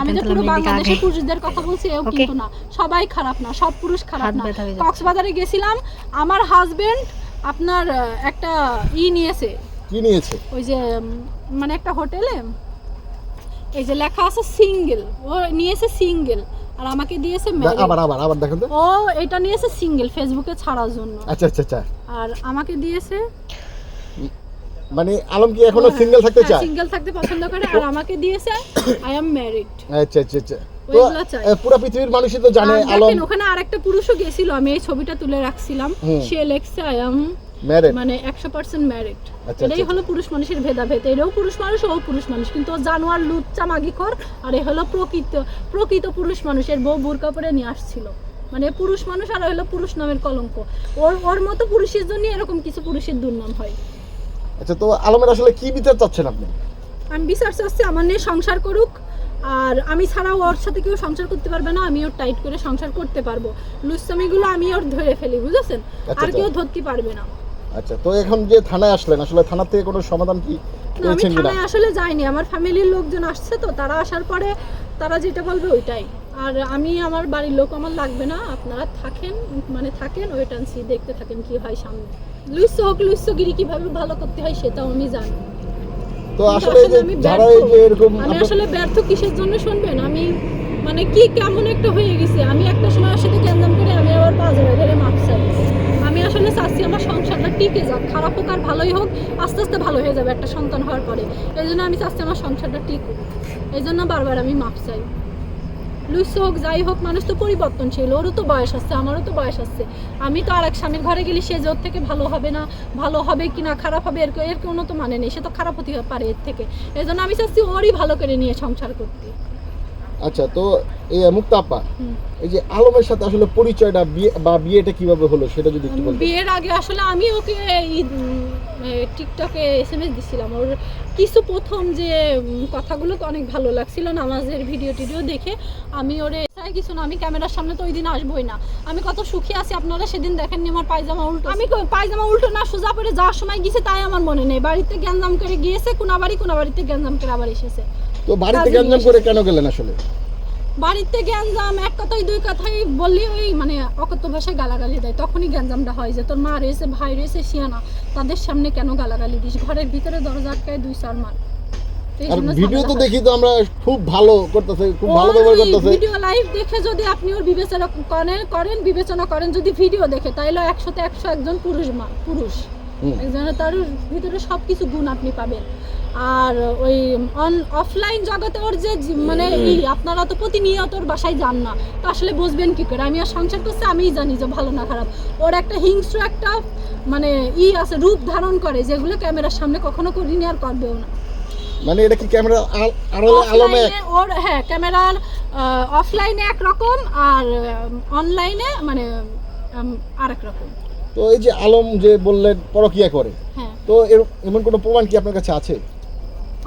আমি যে পুরো বাংলাদেশের পুরুষদের কথা বলছি এও কিন্তু না। সবাই খারাপ না সব পুরুষ খারাপ না। কক্সবাজারে গেছিলাম আমার হাজবেন্ড আপনার একটা ই নিয়েছে। কি নিয়েছে? ওই যে মানে একটা হোটেলে এই যে লেখা আছে সিঙ্গেল ও নিয়েছে সিঙ্গেল আর আমাকে দিয়েছে আবার আবার আবার দেখেন তো। ও এটা নিয়েছে সিঙ্গেল ফেসবুকে ছাড়ার জন্য। আচ্ছা আচ্ছা আচ্ছা। আর আমাকে দিয়েছে মানে আলম কি এখনও সিঙ্গেল থাকতে চায়? সিঙ্গেল থাকতে পছন্দ করে আর আমাকে দিয়েছে আই এম ম্যারিড আচ্ছা আচ্ছা আচ্ছা। পুরো পৃথিবীর মানুষই তো জানে আলম। ওখানে আরেকটা পুরুষও গেছিল আমি এই ছবিটা তুলে রাখছিলাম। সে লেখছে আই এম ম্যারেড মানে একশো পার্সেন্ট ম্যারিড আচ্ছা, এটাই আচ্ছা। হলো পুরুষ মানুষের ভেদাভেদ। এটাও পুরুষ মানুষ ও পুরুষ মানুষ। কিন্তু জানোয়ার লুচ্চা মাগিখর আর এ হলো প্রকৃত প্রকৃত পুরুষ মানুষের বউ বোরকা পরে নিয়ে আসছিল। মানে পুরুষ মানুষ আর হলো পুরুষ নামের কলঙ্ক। ওর ওর মতো পুরুষের জন্য এরকম কিছু পুরুষের দুর্নাম হয়। আচ্ছা তো আলমের আসলে কি বিচার চাচ্ছেন আপনি? আমি বিচার চাচ্ছি আমার নিয়ে সংসার করুক আর আমি ছাড়াও ওর সাথে কেউ সংসার করতে পারবে না আমি ওর টাইট করে সংসার করতে পারব। লুচ্চামিগুলো আমি ওর ধরে ফেলি বুঝেছেন? আচ্ছা, আর কেউ। ধরতে পারবে না। আচ্ছা তো এখন যে থানায় আসলেন আসলে থানা থেকে কোনো সমাধান কি আমি থানায় আসলে যাইনি আমার ফ্যামিলির লোকজন আসছে তো তারা আসার পরে তারা যেটা বলবে ওইটাই। আর আমি আমার বাড়ির লোক আমার লাগবে না আপনারা থাকেন মানে থাকেন ওয়েট অ্যান্ড সি দেখতে থাকেন কি হয় সামনে। লুইস হোক লুইসগিরি কীভাবে ভালো করতে হয় সেটাও আমি জানি। তো আসলে আমি যারা এই যে এরকম আমি আসলে ব্যর্থ কিসের জন্য শুনবেন? আমি মানে কি কেমন একটা হয়ে গেছে। আমি একটা সময় সাথে গ্যাঞ্জাম করে আমি আবার বাজারে ধরে মাপ চাই। আমি আসলে চাচ্ছি আমার সংসারটা টিকে যাক খারাপ হোক আর ভালোই হোক আস্তে আস্তে ভালো হয়ে যাবে একটা সন্তান হওয়ার পরে। এই জন্য আমি চাচ্ছি আমার সংসারটা টিকুক। এই জন্য বারবার আমি মাপ চাই। লুইস হোক, যাই হোক, মানুষ তো পরিবর্তনশীল, ওরও তো বয়স আসছে আমারও তো বয়স আসছে আমি তো আর এক স্বামীর ঘরে গেলে সে ওর থেকে ভালো হবে না, ভালো হবে কি না, খারাপ হবে, এর এর কোনো তো মানে নেই, সে তো খারাপ হতে পারে এর থেকে। এই জন্য আমি চাচ্ছি ওরই ভালো করে নিয়ে সংসার করতে। আচ্ছা তো এই এই যে আলমের সাথে আসলে পরিচয়টা বিয়ে বা বিয়েটা কীভাবে হলো সেটা যদি একটু বলতেন। বিয়ের আগে আসলে আমি ওকে টিকটকে এস এম এস দিছিলাম। ওর কিছু প্রথম যে কথাগুলো অনেক ভালো লাগছিল নামাজের ভিডিও টিডিও দেখে আমি ওরে কিছু না আমি ক্যামেরার সামনে তো ওই দিন আসবোই না। আমি কত সুখী আছি আপনারা সেদিন দেখেননি আমার পায়জামা উল্টো। আমি পায়জামা উল্টো না সোজা করে যাওয়ার সময় গেছে তাই আমার মনে নেই। বাড়িতে গ্যাঞ্জাম করে গিয়েছে কোনা বাড়ি কোনা বাড়িতে গ্যাঞ্জাম করে আবার এসেছে। তো বাড়িতে গ্যাঞ্জাম করে কেন গেলেন আসলে? বাড়িতে গ্যাঞ্জাম এক কথাই দুই কথাই বললি ওই মানে অকথ্য ভাষায় গালাগালি দেয়। তখনই গ্যাঞ্জামটা হয় যে তোর মা রয়েছে ভাই রয়েছে শিয়ানা। তাদের সামনে কেন গালাগালি দিস? ঘরের ভিতরে দরজা আটকায় দুই চার মার ভিডিও তো দেখি তো আমরা খুব ভালো করতেছে খুব ভালো ব্যবহার করতেছে। ভিডিও লাইভ দেখে যদি আপনি ওর বিবেচনা করেন করেন বিবেচনা করেন যদি ভিডিও দেখে তাইলে একশোতে একশো একজন পুরুষ মা পুরুষ। একজনের তার ভিতরে সব কিছু গুণ আপনি পাবেন। আর ওই অন অফলাইন জগতে ওর যে মানে এই আপনারা তো প্রতিনিয়ত ওর বাসায় যান না তো আসলে বুঝবেন কি করে? আমি আর সংসার করছি আমিই জানি যে ভালো না খারাপ। ওর একটা হিংস্র একটা মানে ই আছে রূপ ধারণ করে যেগুলো ক্যামেরার সামনে কখনো করিনি আর করবেও না। মানে এটা কি ক্যামেরা আড়ালে আলমে ওর হ্যাঁ ক্যামেরার অফলাইনে এক রকম আর অনলাইনে মানে আরেক রকম। তো এই যে আলম যে বললেন পরকিয়া করে হ্যাঁ। তো এমন কোনো প্রমাণ কি আপনার কাছে আছে?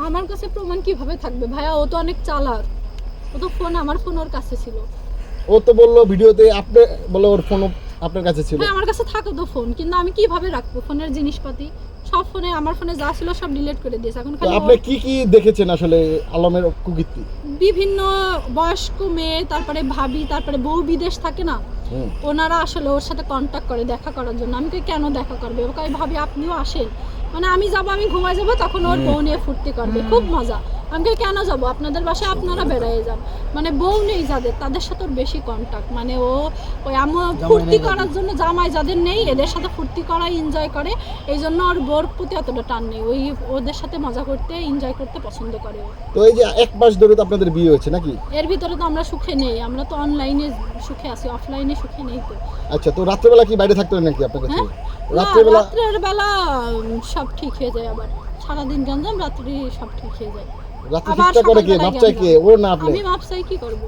আমার কাছে প্রমাণ কীভাবে থাকবে? ভাইয়া ও তো অনেক চালাক। ও তো ফোন আমার ফোন ওর কাছে ছিল। ও তো বলল ভিডিওতে আপনি বলে ওর ফোন আপনার কাছে ছিল। হ্যাঁ আমার কাছে থাকে তো ফোন কিন্তু আমি কীভাবে রাখব ফোনের জিনিসপাতি? সব ফোনে আমার ফোনে যা ছিল সব ডিলিট করে দিয়েছে। এখন খালি আপনি কি কি দেখেছেন আসলে আলমের কুকীর্তি? বিভিন্ন বয়স্ক মেয়ে তারপরে ভাবি তারপরে বউ বিদেশ থাকে না। ওনারা আসলে ওর সাথে কন্ট্যাক্ট করে দেখা করার জন্য। আমি কেন দেখা করবে? ওকে ভাবি আপনিও আসেন। মানে আমি যাব আমি ঘুমায় যাব তখন ওর বউ নিয়ে ফুর্তি করবে। খুব মজা। আমি কেন যাব? আপনাদের বাসায় আপনারা বেড়াই যান। মানে বউ নেই যাদের তাদের সাথে ওর বেশি কন্ট্যাক্ট মানে ও ওই আমি ফুর্তি করার জন্য জামাই যাদের নেই এদের সাথে ফুর্তি করা এনজয় করে। এই জন্য ওর বোর প্রতি অতটা টান নেই। ওই ওদের সাথে মজা করতে এনজয় করতে পছন্দ করে তো এই যে এক মাস ধরে তো আপনাদের বিয়ে হয়েছে নাকি? এর ভিতরে তো আমরা সুখে নেই। আমরা তো অনলাইনে সুখে আছি অফলাইনে সুখে নেই তো। আচ্ছা তো রাত্রেবেলা কি বাইরে থাকতে নাকি আপনার কাছে? হ্যাঁ? রাত্রেবেলা রাত্রের বেলা সব ঠিক হয়ে যায় আবার। সারাদিন গঞ্জাম রাত্রি সব ঠিক হয়ে যায়। রাত্রে আবার করে কে বাচ্চায় কে ও না আপনি আমি মাপসাই কি করব?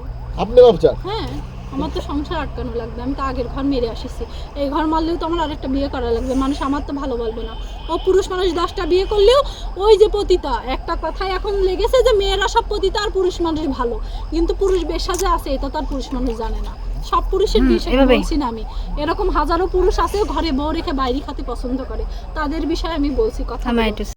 আপনি বাচ্চা হ্যাঁ আমার তো সংসার আটকানো লাগবে আমি তো আগের ঘর মেরে আসিছি। এই ঘর মারলেও তো আমার আরেকটা বিয়ে করা লাগবে মানুষ আমার তো ভালো বলবে না। ও পুরুষ মানুষ দশটা বিয়ে করলেও ওই যে পতিতা একটা কথাই এখন লেগেছে যে মেয়েরা সব পতিতা আর পুরুষ মানুষ ভালো। কিন্তু পুরুষ বেশা যে আছে এটা তো আর পুরুষ মানুষ জানে না। সব পুরুষের বিষয়ে বলছি না আমি। এরকম হাজারো পুরুষ আছে ঘরে বউ রেখে বাইরে খাতে পছন্দ করে। তাদের বিষয়ে আমি বলছি কথা